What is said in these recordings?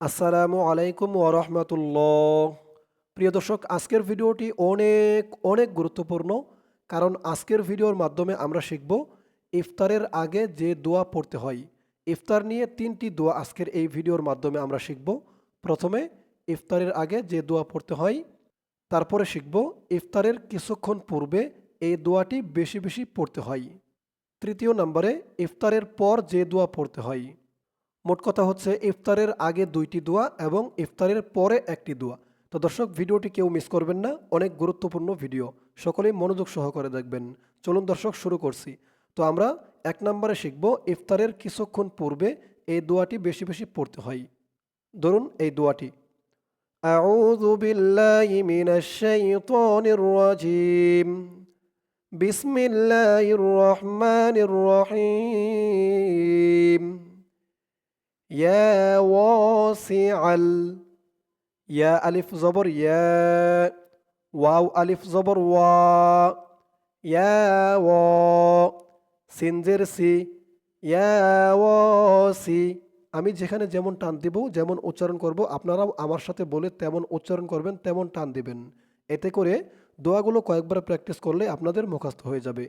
আসসালামু আলাইকুম ওরহমতুল্লাহ প্রিয় দর্শক, আজকের ভিডিওটি অনেক অনেক গুরুত্বপূর্ণ কারণ আজকের ভিডিওর মাধ্যমে আমরা শিখব ইফতারের আগে যে দোয়া পড়তে হয়। ইফতার নিয়ে তিনটি দোয়া আজকের এই ভিডিওর মাধ্যমে আমরা শিখব। প্রথমে, ইফতারের আগে যে দোয়া পড়তে হয়, তারপরে শিখব ইফতারের কিছুক্ষণ পূর্বে এই দোয়াটি বেশি বেশি পড়তে হয়। তৃতীয় নম্বরে, ইফতারের পর যে দোয়া পড়তে হয়। মোট কথা হচ্ছে ইফতারের আগে দুইটি দোয়া এবং ইফতারের পরে একটি দোয়া তো দর্শক ভিডিওটি কেউ মিস করবেন না অনেক গুরুত্বপূর্ণ ভিডিও সকলেই মনোযোগ সহকারে দেখবেন চলুন দর্শক শুরু করছি তো আমরা এক নম্বরে শিখব ইফতারের কিছুক্ষণ পূর্বে এই দোয়াটি বেশি বেশি পড়তে হয় ধরুন এই দোয়াটি أعوذ بالله من الشيطان الرجيم بسم الله الرحمن الرحيم يا واسع ال يا ألف زبر يا واو ألف زبر وا يا وا সিনজের সি ইয়া ওয়াসি আমি যেখানে যেমন টান দিব যেমন উচ্চারণ করব আপনারাও আমার সাথে বলে তেমন উচ্চারণ করবেন তেমন টান দিবেন এতে করে দোয়াগুলো কয়েকবার প্র্যাকটিস করলে আপনাদের মুখস্থ হয়ে যাবে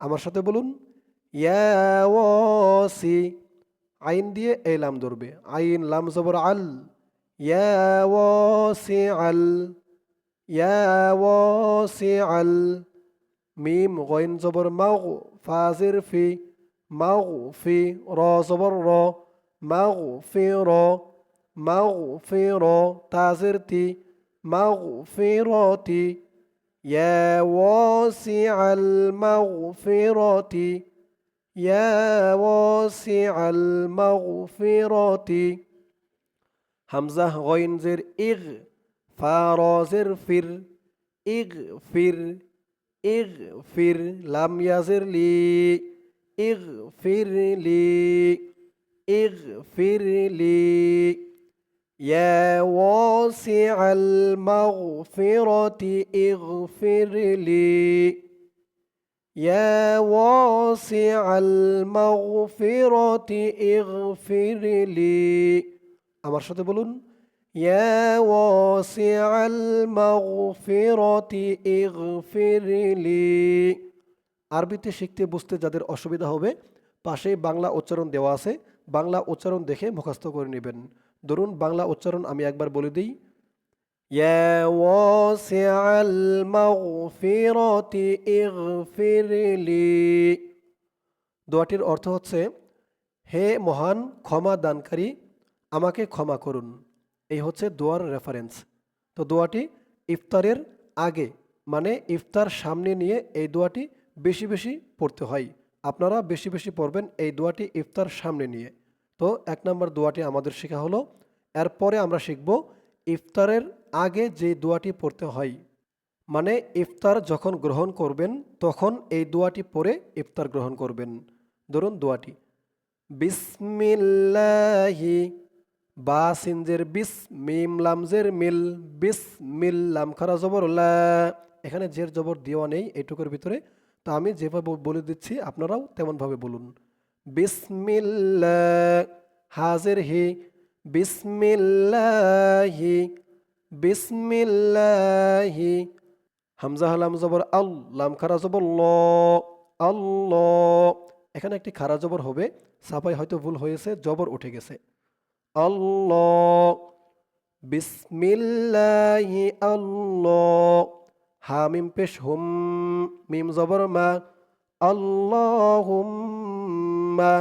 আমার সাথে বলুন ইয়া ওয়াসি আইন দিয়ে এই লাম ধরবে। আইন, লাম, জবর, আল। আল আল মিম, গইন, জবর, মাও। ফাজির, ফি, মাও, ফি, র, জবর, র। মাও, ফি, র। মাও, ফি, র। তাজির, তি। মাও, ফি ওয়াসি আল মাও, ফি রতি يا واسع المغفرة. همزة غين زر إغ فارا زر فر. اغفر اغفر لم يزر لي. اغفر لي. اغفر لي. يا واسع المغفرة إغفر لي. يا واسع المغفرة اغفر لي আমার সাথে বলুন يا واسع المغفرة اغفر لي আরবিতে শিখতে বুঝতে যাদের অসুবিধা হবে পাশে বাংলা উচ্চারণ দেওয়া আছে বাংলা উচ্চারণ দেখে মুখস্থ করে নেবেন ধরুন বাংলা উচ্চারণ আমি একবার বলে দিই يا واسع المغفرة اغفر لي দোয়াটির অর্থ হচ্ছে হে মহান ক্ষমা দানকারী আমাকে ক্ষমা করুন এই হচ্ছে দোয়ার রেফারেন্স তো দোয়াটি ইফতারের আগে মানে ইফতার সামনে নিয়ে এই দোয়াটি বেশি বেশি পড়তে হয় আপনারা বেশি বেশি পড়বেন এই দোয়াটি ইফতার সামনে নিয়ে তো এক নম্বর দোয়াটি আমাদের শেখা হলো এরপরে আমরা শিখব ইফতারের আগে যে দোয়াটি পড়তে হয় মানে ইফতার যখন গ্রহণ করবেন, তখন এই দোয়াটি পড়ে ইফতার গ্রহণ করবেন। ধরুন দোয়াটি, বিসমিল্লাহি বা সিনজের বিস মিম লামজের মিল বিস মিল লাম খারা জবর এখানে জের জবর দেওয়া নেই এটুকুর ভিতরে। তো আমি যেভাবে বলে দিচ্ছি, আপনারাও তেমনভাবে বলুন। বিসমিল্লাহ হাজের হি, বিসমিল্লাহি বিসমিল্লাহি। হামজা হালাম জবর আল, লাম খারা জবর ল আল্লাহ এখানে একটি খারা জবর হবে, সাফাই হয়তো ভুল হয়েছে, জবর উঠে গেছে। আল্ল বিসমিল্লাহি আল্লাহ হা মিম পেশ হুম, মিম জবর মা। আল্লাহুম্মা,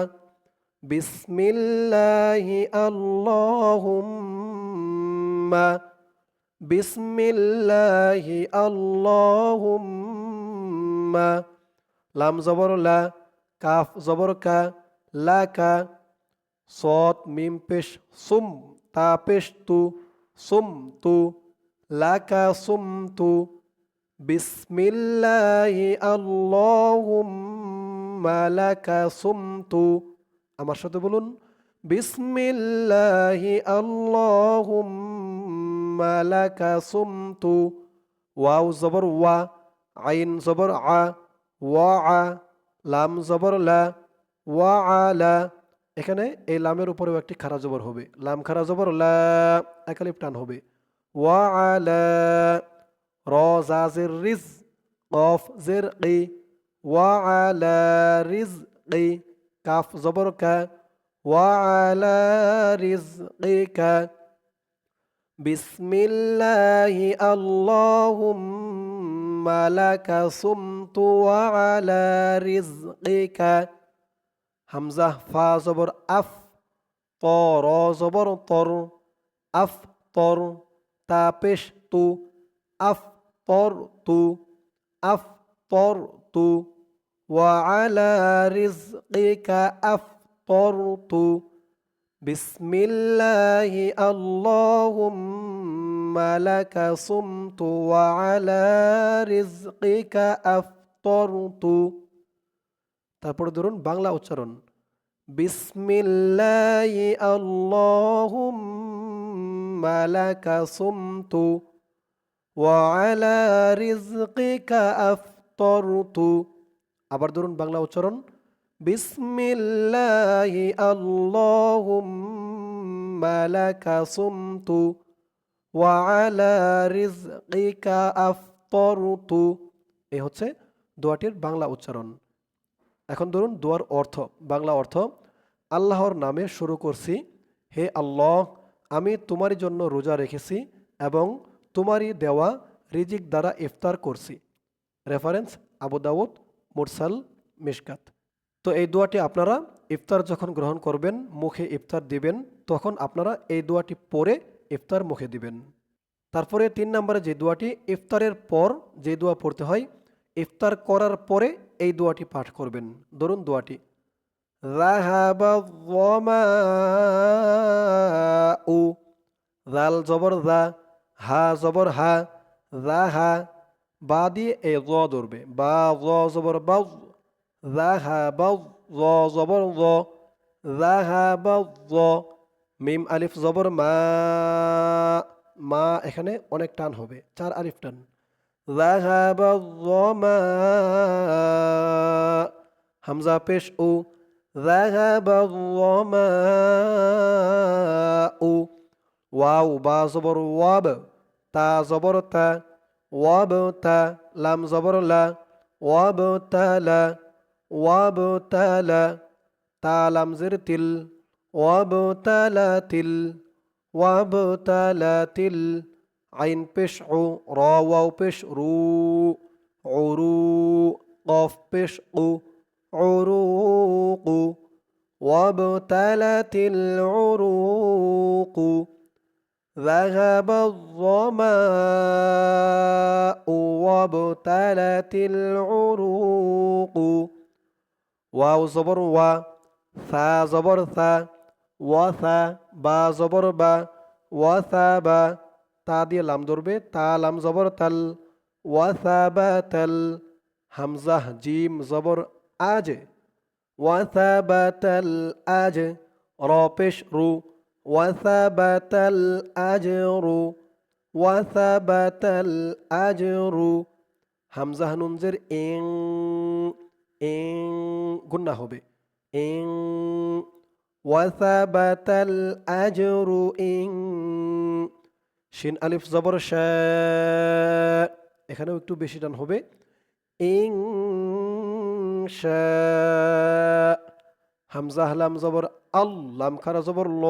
বিসমিল্লাহি, আল্লাহুম্মা। বিসমিল্লাহি আল্লাহুম্মা। লাম জবর লা, কাফ জবর কা, লা কা। সৎ মিম পেশ সুম, তা পেশ তু, সুম তু। লা কা সুম তু। বিসমিল্লাহি আল্লাহুম্মা লাকা সুম তু। আমার সাথে বলুন, বিসমিল্লাহি আল্লাহুম্মা। লাকা সুমতু ওয়াও জবর ওয়া আইন জবর আ ওয়া আ লাম জবর লা ওয়া আলা এখানে এই লামের উপরেও একটি খারা জবর হবে। লাম খারা জবর লা টান হবে। ওয়া আলা র জাজের রিজ কফ জের কি ওয়া আলা রিজ কি কাফ জবর কা ওয়া আলা রিজ কা বিসমিল্লাহি, আল্লাহুম্মা লাকা সুমতু ওয়া আলা রিজকিকা হামজা, ফা জবর, আফ, ত, র জবর, তর, আফ, তর, তা, পেশ, তু, আফ, তর, তু, আফ, তর, তু, ওয়া আলা রিজকিকা আফ, তর, তু। بسم الله اللهم لك صمت وعلى رزقك أفطرت তারপরে ধরুন বাংলা উচ্চারণ বিসমিল্লাহি আল্লাহুম্মা লাকা সুমতু ওয়া আলা রিজকিকা আফতারতু আবার ধরুন বাংলা উচ্চারণ বিসমিল্লাহি আল্লাহুম্মা লাকা সুমতু ওয়া আলা রিজকিকা আফতারতু এই হচ্ছে দোয়াটির বাংলা উচ্চারণ। এখন ধরুন দোয়ার অর্থ। বাংলা অর্থ, আল্লাহর নামে শুরু করছি। হে আল্লাহ, আমি তোমারই জন্য রোজা রেখেছি এবং তোমারই দেওয়া রিজিক দ্বারা ইফতার করছি। রেফারেন্স, আবু দাউদ, মুরসাল, মিশকাত। তো এই দোয়াটি আপনারা ইফতার যখন গ্রহণ করবেন, মুখে ইফতার দিবেন, তখন আপনারা এই দোয়াটি পরে ইফতার মুখে দিবেন। তারপরে তিন নম্বরে যে দোয়াটি, ইফতারের পর যে দোয়া পড়তে হয়, ইফতার করার পরে এই দোয়াটি পাঠ করবেন। ধরুন দোয়াটি উ জাল জবর দা হা জবর হা রা হা। বা দিয়ে এ জ ধরবে, বা জবর বা রা হা বা জ জবর জ রা হা বা জ মিম আলিফ জবর মা মা এখানে অনেক টান হবে চার আলিফ টান ذهب الظماء হামজা পেশ ও ذهب الظماء ওয়াও বা জবর ওয়াব তা জবর তা ওয়াব তা লাম জবর লা ওয়াব তালা ওয়াব তালা তা লাম وابتلى تعلم زرتل تل وابتلى تل وابتلى تل عين بشعو را واو بشرو عرو قاف بشقو عروق. وابتلت العروق ذهب الظماء وابتلت العروق واو زبر و ثا زبر ثا وثا با زبر با وثابا তা দিয়ে লাম ধরবে তা লাম জবর তাল ওয়াসাবাতাল হামজাহ জিম জবর আজ ওয়াসাবাতাল আজ র পেশ রু ওয়াসাবাতাল আজ রু ওয়াসাবাতাল আজ রু হামজাহ এং গুন্না হবে এং ওয়াসাবাতাল আজরু ইং শিন আলিফ জবর এখানেও একটু বেশি টান হবে ইং হামজা হালাম জবর আল্লাম খারা জবর ল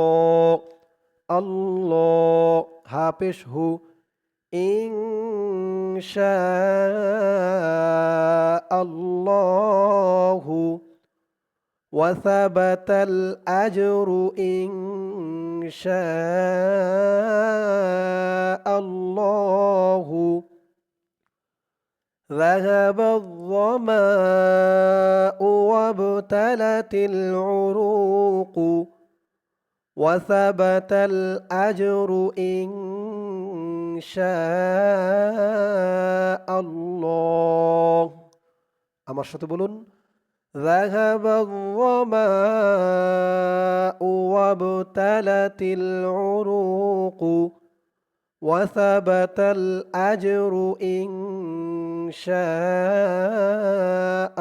আল্লাহ হা পেশ হু ইং شاء الله وثبت الأجر إن شاء الله. ذهب الظماء وابتلت العروق وثبت الأجر إن شاء الله আমার সাথে বলুন ذهب الظماء وابتلت العروق وثبت الأجر إن شاء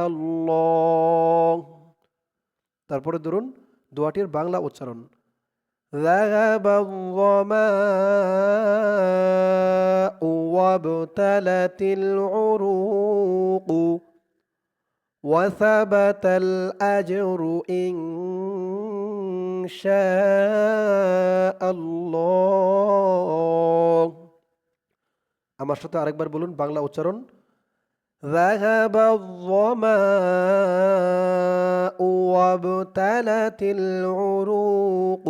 الله তারপরে ধরুন দোয়াটির বাংলা উচ্চারণ ذهب الظماء وابتلت العروق وثبت الأجر إن شاء الله আমার সাথে আরেকবার বলুন বাংলা উচ্চারণ ذهب الظماء وابتلت العروق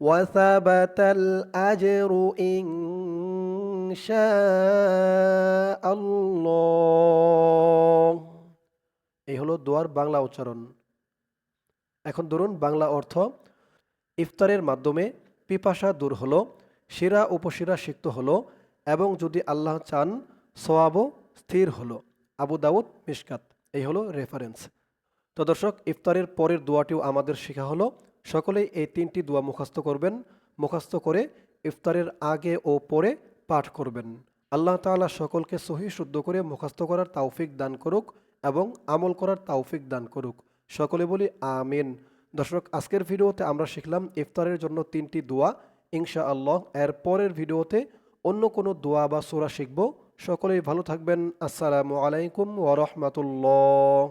وثبت الأجر إن شاء الله এই হলো দোয়ার বাংলা উচ্চারণ এখন ধরুন বাংলা অর্থ ইফতারের মাধ্যমে পিপাসা দূর হলো শিরা উপশিরা সিক্ত হলো এবং যদি আল্লাহ চান সোয়াবও স্থির হলো আবু দাউদ মিশকাত এই হলো রেফারেন্স তো দর্শক ইফতারের পরের দোয়াটিও আমাদের শেখা হলো সকলেই এই তিনটি দোয়া মুখস্থ করবেন, মুখস্থ করে ইফতারের আগে ও পরে পাঠ করবেন। আল্লাহ তাআলা সকলকে সহি শুদ্ধ করে মুখস্থ করার তাওফিক দান করুক এবং আমল করার তাওফিক দান করুক। সকলে বলি আমিন। দর্শক, আজকের ভিডিওতে আমরা শিখলাম ইফতারের জন্য তিনটি দোয়া। ইনশা আল্লাহ এর পরের ভিডিওতে অন্য কোনো দোয়া বা সোরা শিখব। সকলেই ভালো থাকবেন। আসসালামু আলাইকুম ওরহমতুল্লাহ